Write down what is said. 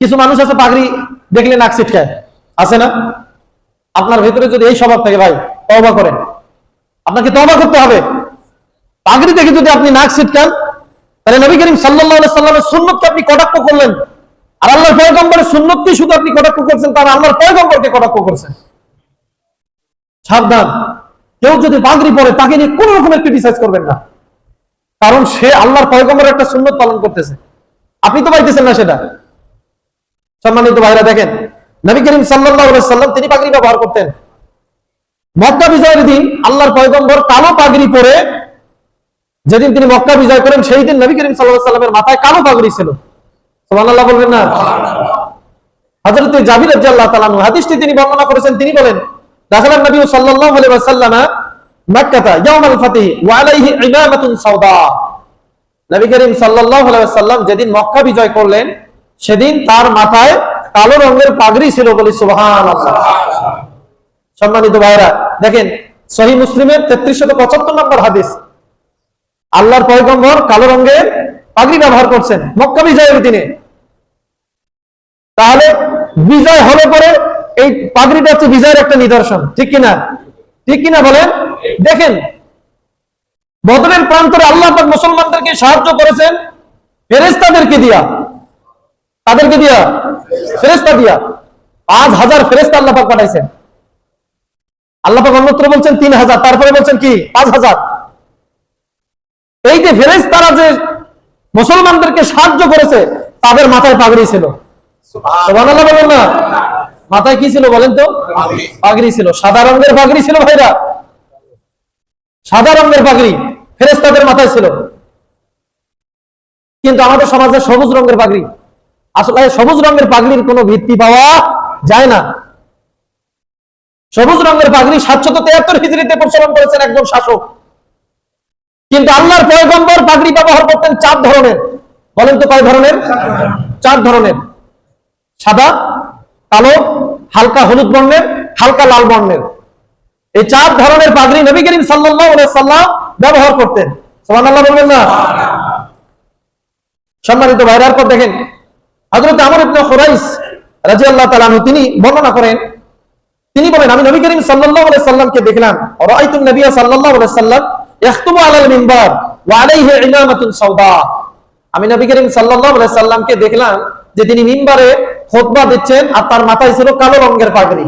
কিছু মানুষ আছে পাগড়ি দেখলে নাক ছিটকায়। আছে না? আপনার ভেতরে যদি এই স্বভাব থাকে ভাই, তওবা করেন। আপনাকে তওবা করতে হবে। পাগড়ি দেখে যদি আপনি নাক ছিটকান, তাহলে নবী করিম আলাইহি সাল্লামের সুন্নতকে আপনি কটাক্ষ করলেন? আর আল্লাহর পয়গম্বরের সুন্নতকে শুধু আপনি কটাক্ষ করছেন, তার আল্লাহর পয়গম্বরকে কটাক্ষ করছেন। সাবধান। কেউ যদি পাগড়ি পরে, তাকে নিয়ে কোন রকমের ক্রিটিসাইজ করবেন না। কারণ সে আল্লাহর পয়গম্বরের একটা সুন্নত পালন করতেছে। আপনি তো পাইতেছেন না সেটা। সম্মানিত ভাইরা দেখেন, নবী করিম সাল্লাম তিনি পাগড়ি ব্যবহার করতেন। মক্কা বিজয়ের দিন আল্লাহর পয়গম্বর কালো পাগড়ি পরে যেদিন তিনি মক্কা বিজয় করেন, সেই দিন নবী করিম আলাইহি সাল্লামের মাথায় কালো পাগড়ি ছিল। বলবেন না? হযরত জাবির রাদিয়াল্লাহু তাআলা হাদিসটি তিনি বর্ণনা করেছেন, তিনি বলেন দাখালান নবী সাল্লাল্লাহু আলাইহি ওয়াসাল্লাম মক্কাতা ইয়াউমাল ফাতিহ ওয়া ইমামাতুন সাওদা। নবী করিম সাল্লাল্লাহু আলাইহি ওয়াসাল্লাম যেদিন মক্কা বিজয় করলেন সেদিন তার মাথায় কালো রঙের পাগড়ি ছিল বলি সুবহানাল্লাহ। সম্মানিত ভাইরা, দেখেন, সহি মুসলিমের তেত্রিশশত পঁচাত্তর নম্বর হাদিস। আল্লাহর পয়গম্বর কালো রঙের পাগড়ি ব্যবহার করছেন, মক্কা বিজয়ের দিনে। তাহলে বিজয় হলে পরে এই পাগড়িটা হচ্ছে বিজয়ের একটা নিদর্শন, ঠিক কিনা? ঠিক কিনা বলেন? দেখেন, বদরের প্রান্তরে আল্লাহ মুসলমানদেরকে সাহায্য করেছেন ফেরেস্তাদেরকে দিয়া। তাদেরকে দিয়া ফেরেস্তা দিয়া পাঁচ হাজার ফেরেস্তা আল্লাহ পাক পাঠাইছেন। আল্লাহ পাক অন্যত্র বলছেন তিন হাজার তারপরে বলছেন কি? পাঁচ হাজার। এই যে ফেরেস্তারা যে মুসলমানদেরকে সাহায্য করেছে তাদের মাথায় পাগড়ি ছিল। বলেন না। মাথায় কি ছিল বলেন তো? পাগড়ি। ছিল। সাদা রঙের পাগড়ি ছিল ভাইরা। সাদা রঙের পাগড়ি ফেরেস্তাদের মাথায় ছিল। কিন্তু আমাদের সমাজে সবুজ রঙের পাগড়ি। আসলে সবুজ রঙের পাগড়ির কোনো ভিত্তি পাওয়া যায় না। সবুজ রঙের পাগড়ি সাতশত তেয়াত্তর হিজড়িতে প্রচলন করেছেন একজন শাসক। কিন্তু আল্লাহর পয়গম্বর পাগড়ি ব্যবহার করতেন চার ধরনের। বলেন তো কয় ধরনের? চার ধরনের। সাদা কালো হালকা হলুদ বর্ণের হালকা লাল বর্ণের। এই চার ধরনের পাগড়ি নবী করিম সাল্লাম ব্যবহার করতেন। সুবহানাল্লাহ বলবেন না? সম্মানিত ভাইরার পর দেখেন? হযরত আমর ইবনে খুরাইস রাদিয়াল্লাহু তাআলা তিনি বর্ণনা করেন, তিনি বলেন, আমি নবী করিম সাল্লাল্লাহু আলাইহি সাল্লামকে দেখলাম রাআইতুন নবিয়্য সাল্লাল্লাহু আলাইহি সাল্লাম ইয়াখতুবু আলাল মিনবার ওয়া আলাইহি ইমামাতুন সাওদা। আমি নবী করিম সাল্লাল্লাহু আলাইহি সাল্লামকে দেখলাম যে তিনি মিনবারে খুতবা দিচ্ছেন আর তার মাথায় ছিল কালো রঙের পাগড়ি।